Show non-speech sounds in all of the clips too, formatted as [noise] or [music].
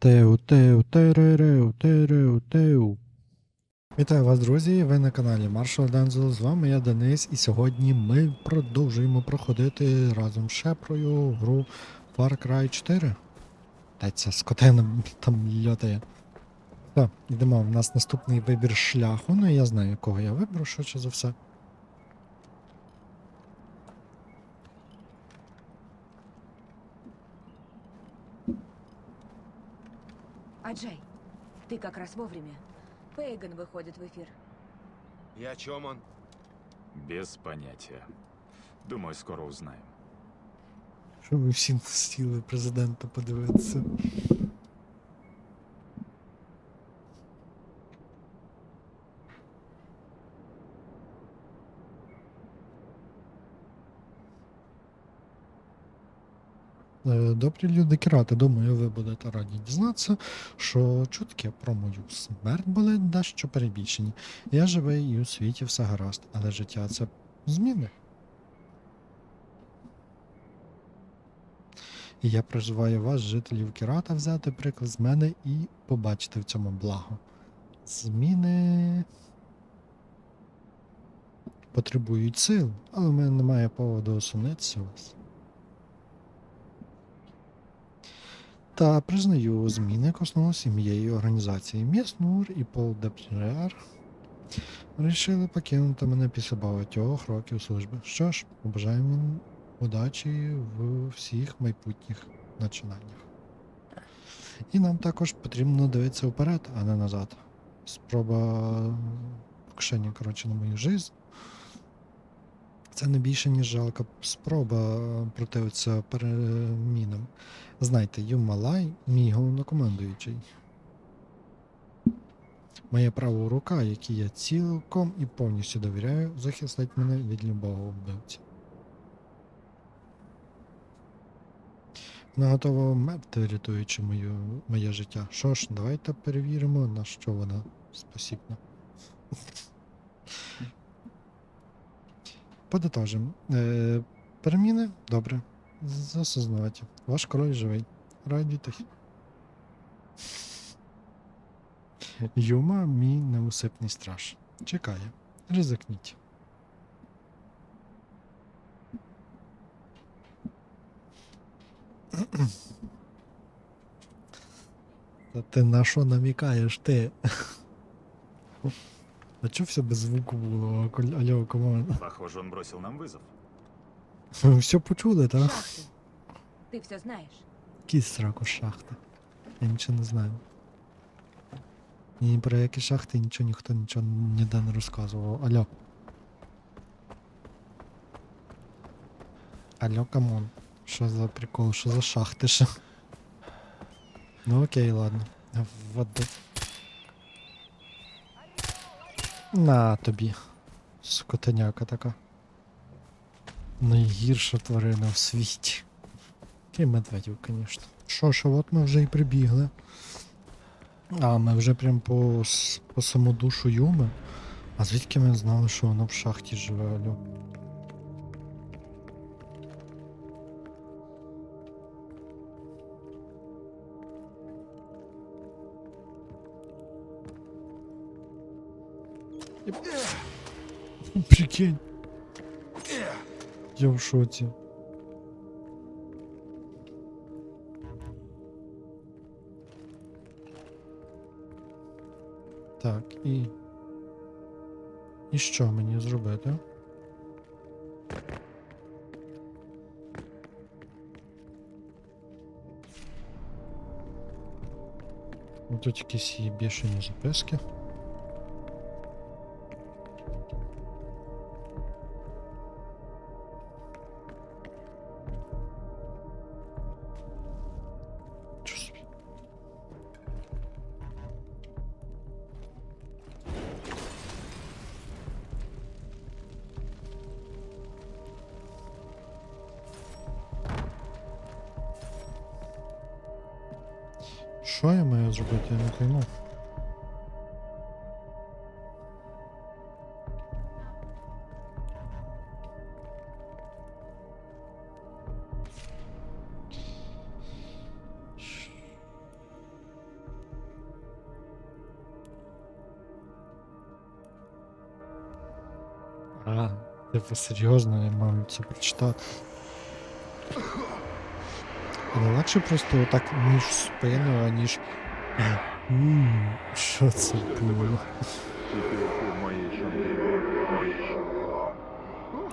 Теу, теу, теререу, тереу, теу. Вітаю вас, друзі! Ви на каналі Marshall Дензел. З вами я Денис, і сьогодні ми продовжуємо проходити разом з Шепрою гру Far Cry 4. Та ця скотина там льотає. Так, йдемо. У нас наступний вибір шляху. Ну я знаю, якого я виберу, швидше за все. Аджай, ты как раз вовремя. Пейган выходит в эфир. И о чем он? Без понятия. Думаю, скоро узнаем. Що ви всі сіли президента подивитися? Добрі люди керати, думаю, ви будете раді дізнатися, що чутки про мою смерть були дещо перебільшені. Я живий і у світі все гаразд, але життя це зміни. І я призиваю вас, жителів Кірата, взяти приклад з мене і побачити в цьому благо. Зміни потребують сил, але в мене немає поводу сумнитися у вас. Та признаю, зміни коснулися моєї організації. Міснур і Пол Депрер вирішили покинути мене після багатьох років служби. Що ж, побажаємо удачі в всіх майбутніх начинаннях. І нам також потрібно дивитися вперед, а не назад. Спроба покушення, коротше, на мою жизнь. Це не більше, ніж жалка спроба противитися перемінам. Знайте, Юмалай мій головнокомандуючий. Моя права рука, якій я цілком і повністю довіряю, захистить мене від любого вбивця. Вона готова вмерти, рятуючи мою, моє життя. Що ж, давайте перевіримо, на що вона спосібна. Подитожимо. Е, переміни? Добре. Засознавайте. Ваш король живий. Радітесь. Юма мій неусипний страж. Чекає. Ризикніть. Та ти на що намікаєш ти? А чого все без звуку було? Коль- Алло, команда. Похоже, он бросил нам вызов. Ви все почули, так? Шахты. Ты все знаешь. Який сраку шахти? Я нічого не знаю. Ні про які шахти нічого ніхто нічого ніде не розказував. Алло. Алло, камон. Що за прикол? Що за шахти ще? Ну окей, ладно. Води. На тобі. Скотеняка така. Найгірша тварина в світі. Крім медведів, звісно. Що ж, от ми вже і прибігли. А, ми вже прям по, по саму душу Юми. А звідки ми знали, що воно в шахті живе, алло? Прикинь. Я в шоці. Так, і. І що мені зробити? Тут якісь є бішені записки. Що а, я маю зробити, я не пойму. А, типу серйозно, я мав це прочитати. Але легше просто отак ніж спину, аніж. М, [clears throat] Що це було?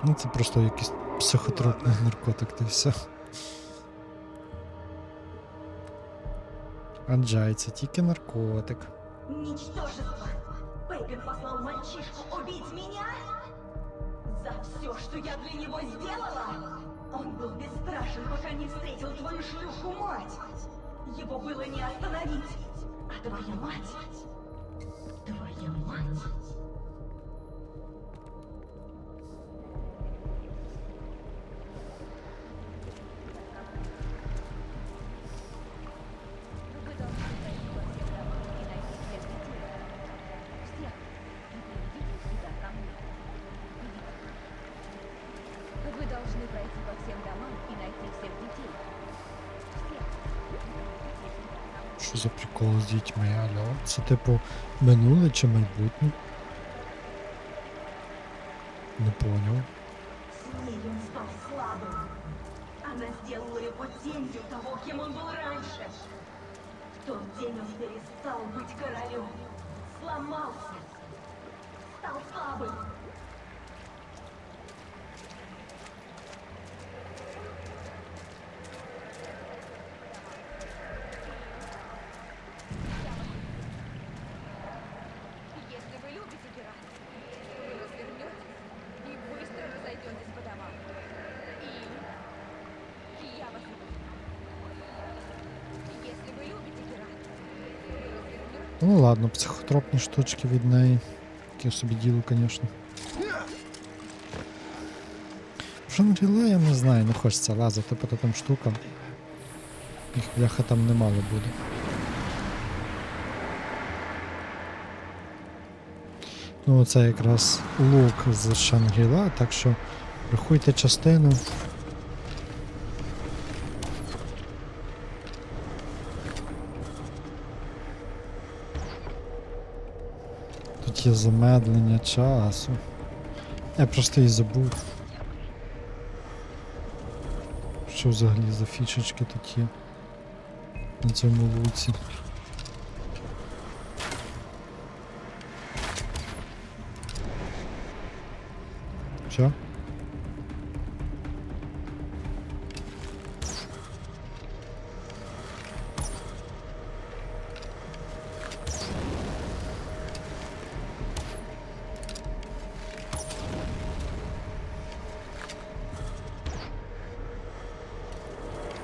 Ну це просто якийсь психотропний наркотик, та все. Аджай, це тільки наркотик. Ничтожество! Пейган послал мальчишку убить меня? За все, что я для него сделала? Он был бесстрашен, пока не встретил твою шлюху-мать. Его было не остановить. А твоя мать... Твоя мать... Вы должны пройти по всем домам и найти всех детей. Всех. И приведите их сюда, ко мне. Що за прикол з дітьми, алло? Це типу минуле чи майбутнє? Не поняв. С ней он стал слабым. Она сделала его тенью того, кем он был раньше. В тот день он перестал быть королем. Сломался. Стал слабым. Ну ладно, психотропні штучки від неї. Таке собі діло, звісно. Шангріла я не знаю, не хочеться лазити по там штукам. Їх бляха там немало буде. Ну, це якраз лук з Шангріла, так що рахуйте частину. Є замедлення часу. Я просто і забув. Що взагалі за фішечки є на цьому луці. Що?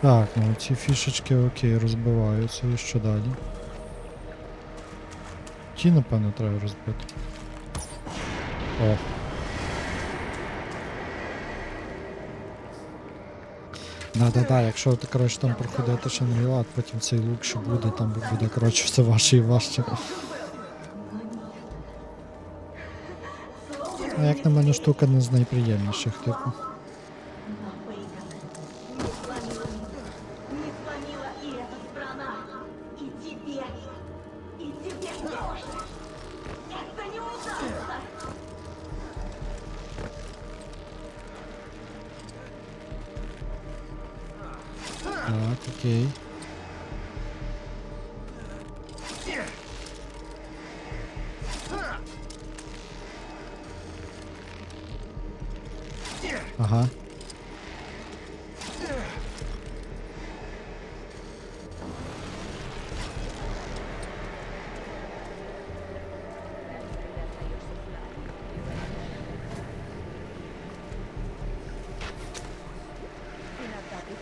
Так, ну ці фішечки окей, розбиваються і що далі? Ті, напевно, треба розбити. О. Да-да-да, якщо ти, коротше, там проходити Шангріла, потім цей лук ще буде, там буде, коротше, все важче і важче. А як на мене штука не з найприємніших, типу. И тебе. И тебе тоже. Это не удастся. Так, окей.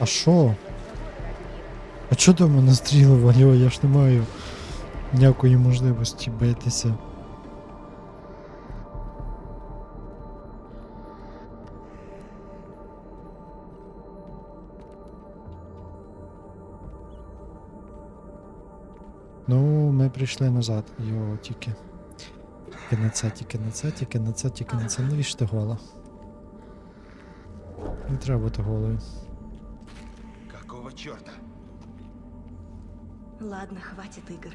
А що? А чого до мене стріли валю? Я ж не маю ніякої можливості битися. Ну, ми прийшли назад. Йо, тільки. Тільки на це, тільки на це, тільки на це, тільки на це. Навіщо ти гола? Не треба бути голою. Черта? Ладно, хватит игр.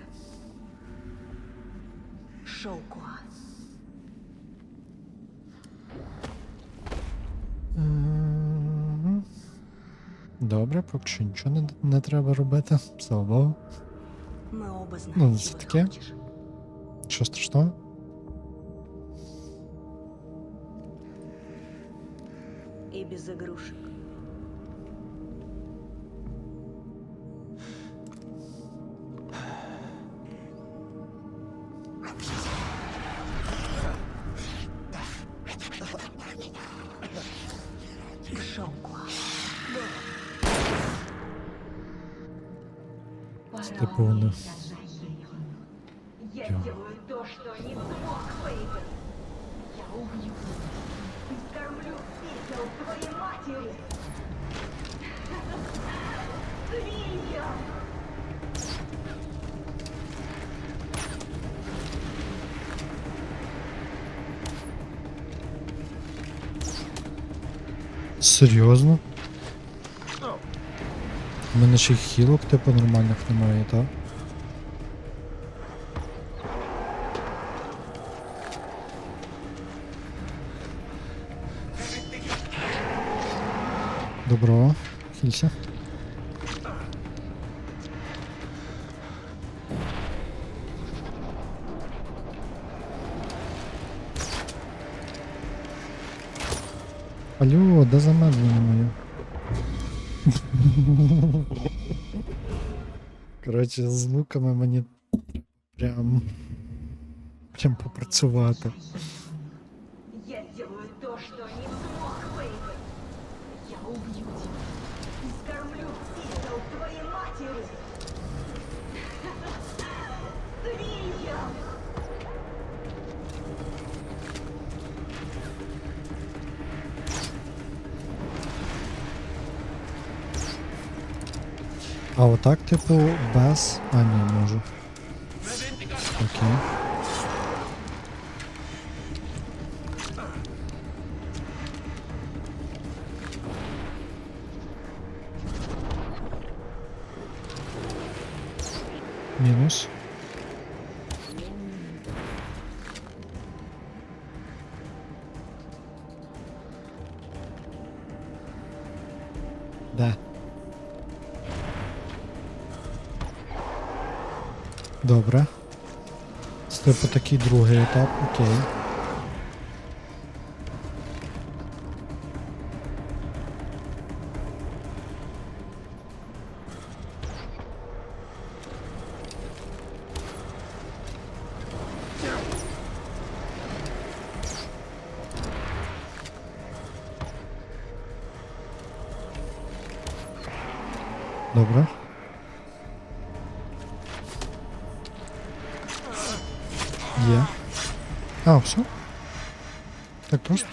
Шоукуа. Добре, поки що нічого не, не треба робити. Слава Богу. Мы оба знаем, Ну, ты таке. Що страшного? И без игрушек. Вони. Я Ё. сделаю то, что не смог Фейган. Я убью. И скормлю пепел твоей матери. Свинья! Серйозно? У мене ще хілок, типу, нормальних немає, так? Добро, хілься. Алло, де замедлення моє? Коротше, з луками мені прям. Прям попрацювати. Отак, типу, без. А, ні, можу. Окей. Мінус. Добре. Це типу такий другий етап, окей. Добре. Є. А, все? Так просто?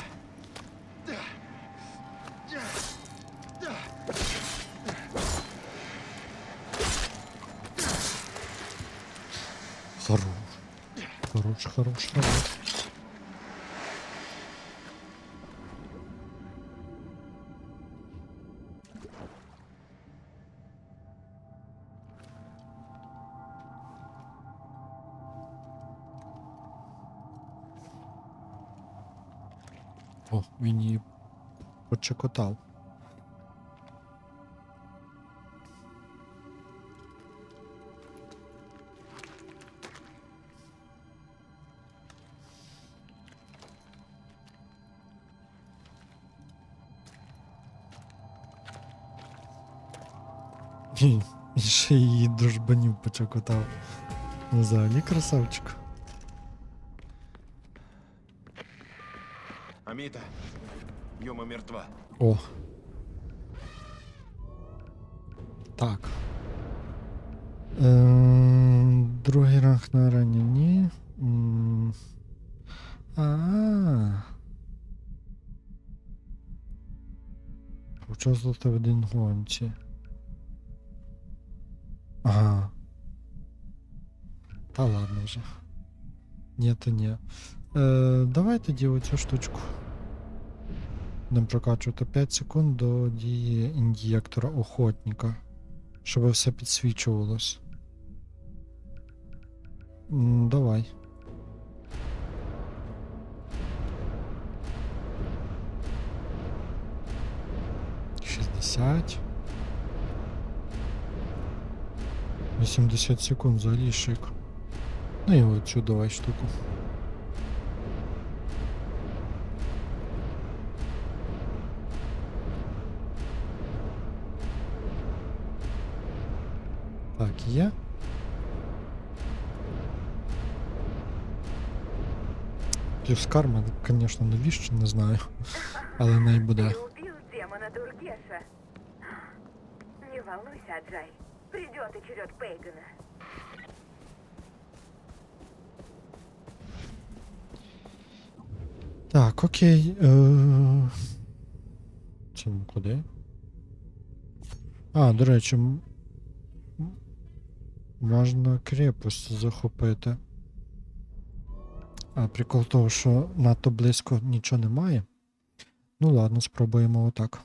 Хорош. Хорош, хорош, хорош. почекотав. І і [laughs] ще її дружбанів почекотав. Ну, Взагалі красавчик. Амита, Йома мертва. О. Так. Ем, другий ранг на арені ні. М, А. Участвувати в один гонці. Ага. Та ладно вже. Ні, то ні. Е, давай тоді оцю штучку. Будемо прокачувати 5 секунд до дії ін'єктора охотника. Щоб все підсвічувалось. Давай. 60. 80 секунд взагалі шик. Ну і оцю давай штуку. Так, є. Плюс карма, звісно, навіщо, не знаю. Але най буде. Не волнуйся, Аджай. Придет и черед Пейгана. Так, окей. Е... Це ми куди? А, до речі, можна крепость захопити. А прикол того, що надто близько нічого немає. Ну ладно, спробуємо отак.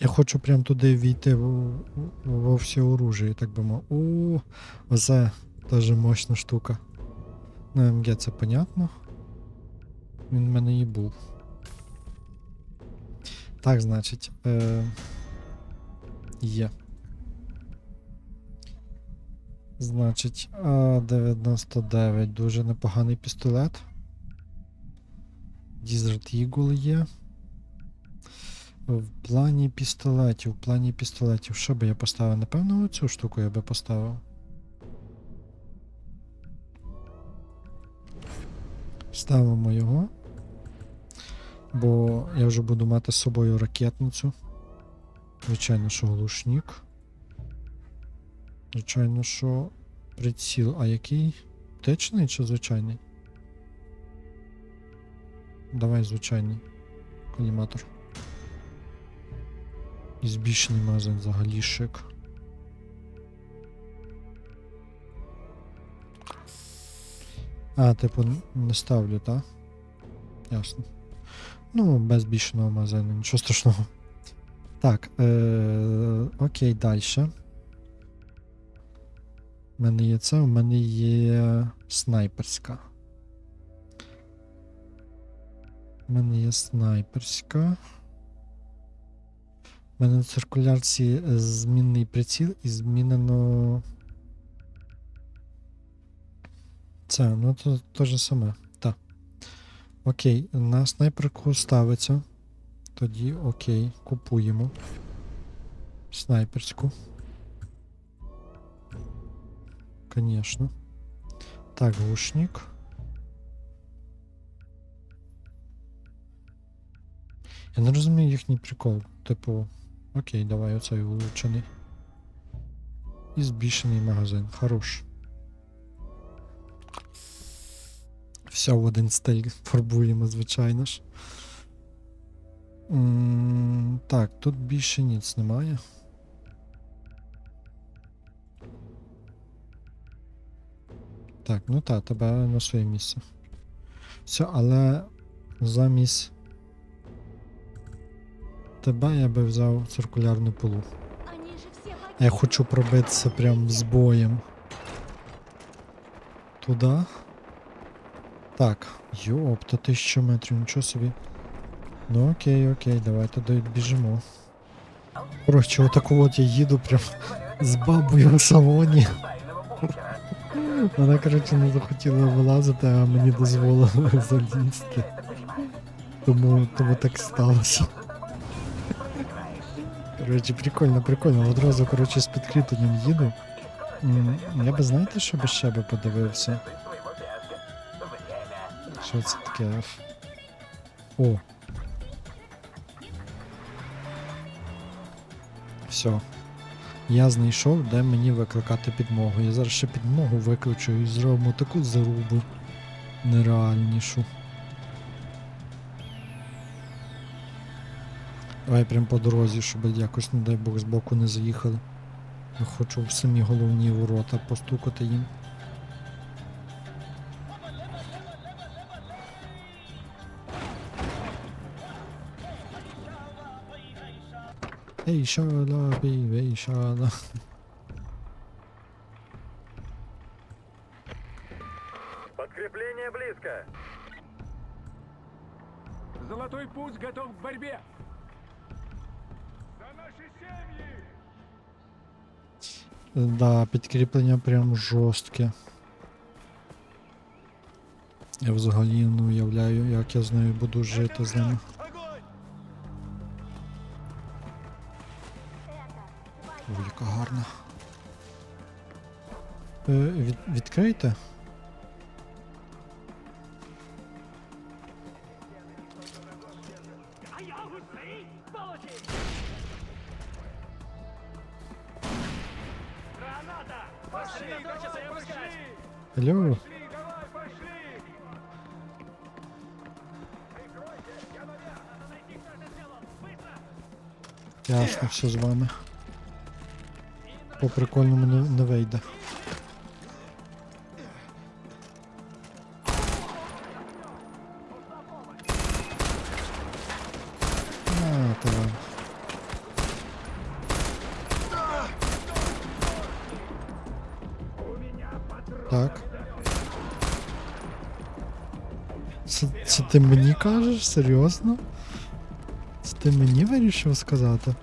Я хочу прям туди війти в- в- во всі оружие, так би мов. О, оце теж мощна штука. Ну, МГ це понятно. Він в мене і був. Так, значить. Е... Є. Значить, А99 дуже непоганий пістолет. Desert Eagle є. В плані пістолетів, в плані пістолетів, що би я поставив? Напевно, оцю штуку я би поставив. Ставимо його. Бо я вже буду мати з собою ракетницю. Звичайно, що глушник. Звичайно, що приціл. А який? Течний чи звичайний? Давай звичайний коліматор. І збільшений магазин взагалі шик. А, типу, не ставлю, так? Ясно. Ну, без більшого магазину, нічого страшного. Так, е- окей, далі. У мене є це, у мене є снайперська. У мене є снайперська. У мене на циркулярці е, змінний приціл і змінено. Це, ну то те же саме. Так. Окей, на снайперку ставиться. Тоді окей, купуємо. Снайперську. Конечно. Так, глушник. Я не розумію їхній прикол. Типу, окей, давай оцей улучшений. І збільшений магазин. Хорош. Все в один стиль фарбуємо, звичайно ж. М, Так, тут більше ніц немає. Так, ну та, тебе на своє місце. Все, але замість тебе я би взяв циркулярну А Я хочу пробитися прям з боєм. Туди. Так, йоп, то тисячу метрів, нічого собі. Ну окей, окей, давайте добіжимо. Коротше, отаку от я їду прям з бабою в салоні. Вона, коротше, не захотіла вилазити, а мені дозволили [laughs] залізти. Тому, тому так сталося. Коротше, прикольно, прикольно. Одразу, коротше, з підкріпленням їду. Я би знаєте, що би ще би подивився? Що це таке? О. Все. Я знайшов, де мені викликати підмогу. Я зараз ще підмогу виключу і зробимо таку зарубу нереальнішу. Давай прям по дорозі, щоб якось, не дай Бог, збоку не заїхали. Я хочу в самі головні ворота постукати їм. Шала, бей, ей, шала. Подкрепление близко. Золотой путь готов к борьбе. За наши семьи! Да, підкріплення прям жорстке. Я взагалі не уявляю, як я з нею буду жити з ними. Від, відкрийте. Алло. Ясно, все з вами. По прикольному не, не вийде. Кажеш? Серйозно? Це ти мені вирішив сказати?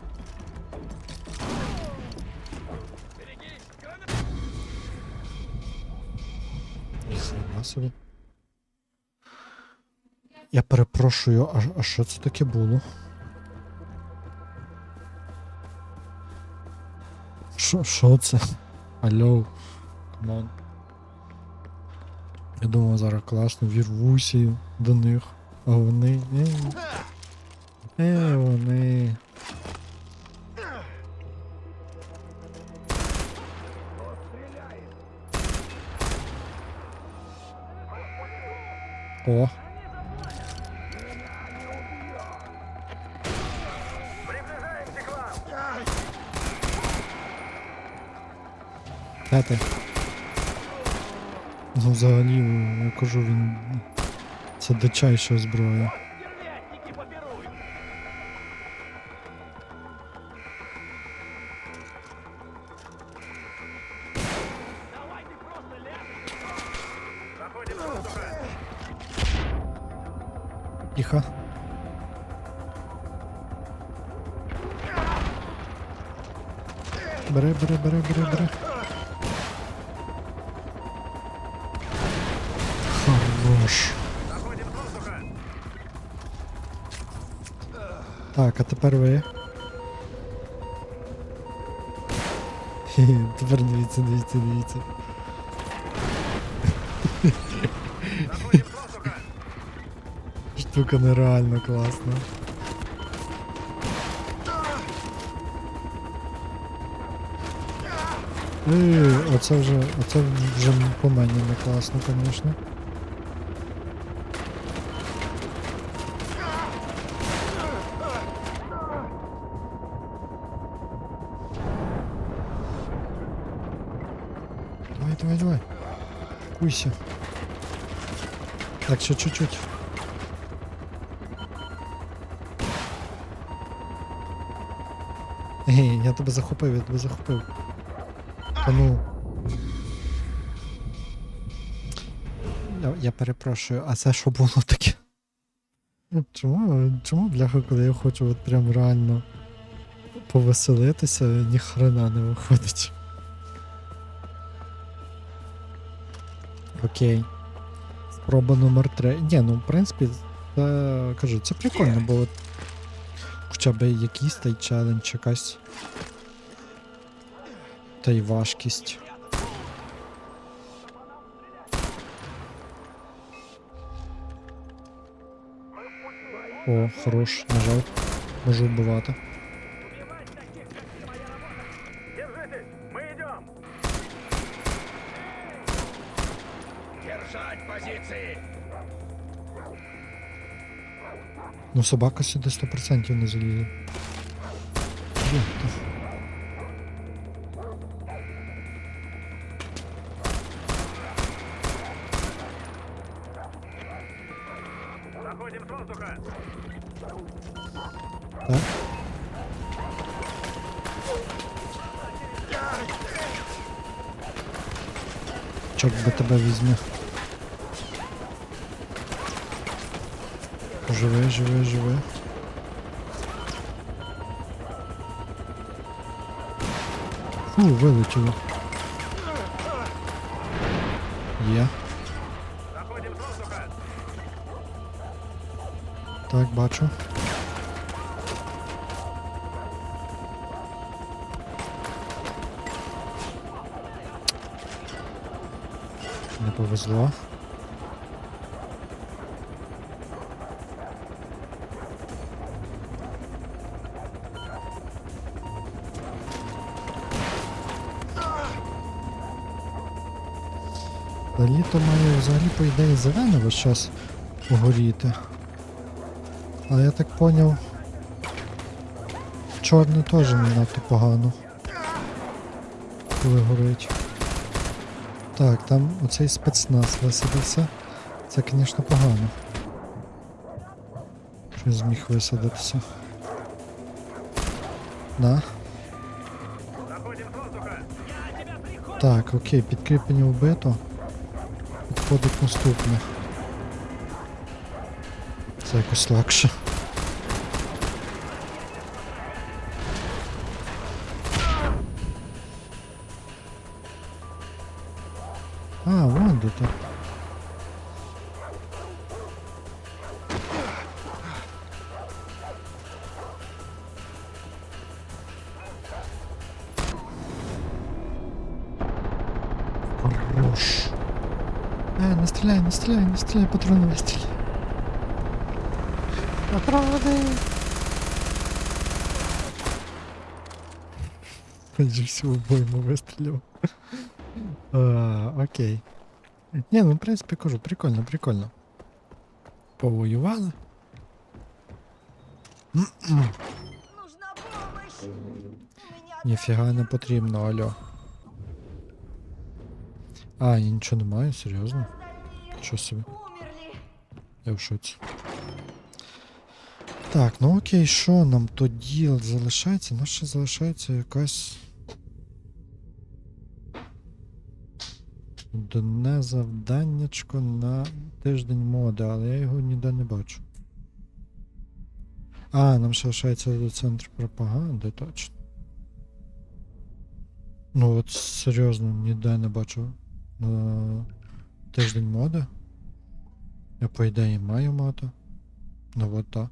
Собі. Я перепрошую, а, а що це таке було? Що, що це? Алло, камон. Я думав, зараз класно вірвуся до них, а вони. Е, вони. О, де ти? Ну, взагалі, я кажу, він. Це дичайша зброя. Тихо. Бери, бери, бери, бери, бери. Хорош. Так, а тепер ви. [laughs] Тепер дивіться, дивіться, дивіться. [laughs] Штука нереально класна. Ей, оце вже, оце вже по мені не класно, звісно. Куйся. Так, ще чуть-чуть. Ей, я тебе захопив, я тебе захопив. Та ну. Я, я перепрошую, а це що було таке? Чому, чому, бляха, коли я хочу от прям реально повеселитися, ні хрена не виходить. Окей. Спроба номер 3. Ні, ну в принципі, це кажу, це прикольно, бо хоча б якийсь та й челендж якась. Та й важкість. О, хорош, нажав. Можу вбивати. Держать позиции! Ну собака сюди 100% не залізе. Є, та. Заходим с воздуха! Так? Чок би тебе візьме. живе, живе, живе. Фу, вилетіло. Є. Так, бачу. Не повезло. Та літо має взагалі по ідеї зелене весь час горіти. Але я так поняв. Чорне теж не надто погано. Коли горить. Так, там оцей спецназ висадився. Це, звісно, погано. Що зміг висадитися. На. Так, окей, підкріплення вбито. Підходить наступне. Це якось легше. Не не стріляй, патрони вистріляй. Патрони! Майже всю обойму вистрілив. А, окей. Ні, ну в принципі кажу, прикольно, прикольно. Повоювали. Ніфіга не потрібно, алло. А, я нічого не маю, серйозно? Що собі? Я в шоці. Так, ну окей, що нам тоді залишається? Ну ще залишається якась. Одне завданнячко на тиждень моди, але я його ніде не бачу. А, нам ще лишається до центру пропаганди, точно. Ну от серйозно, ніде не бачу на тиждень моди. Я по ідеї маю моду. Ну от так.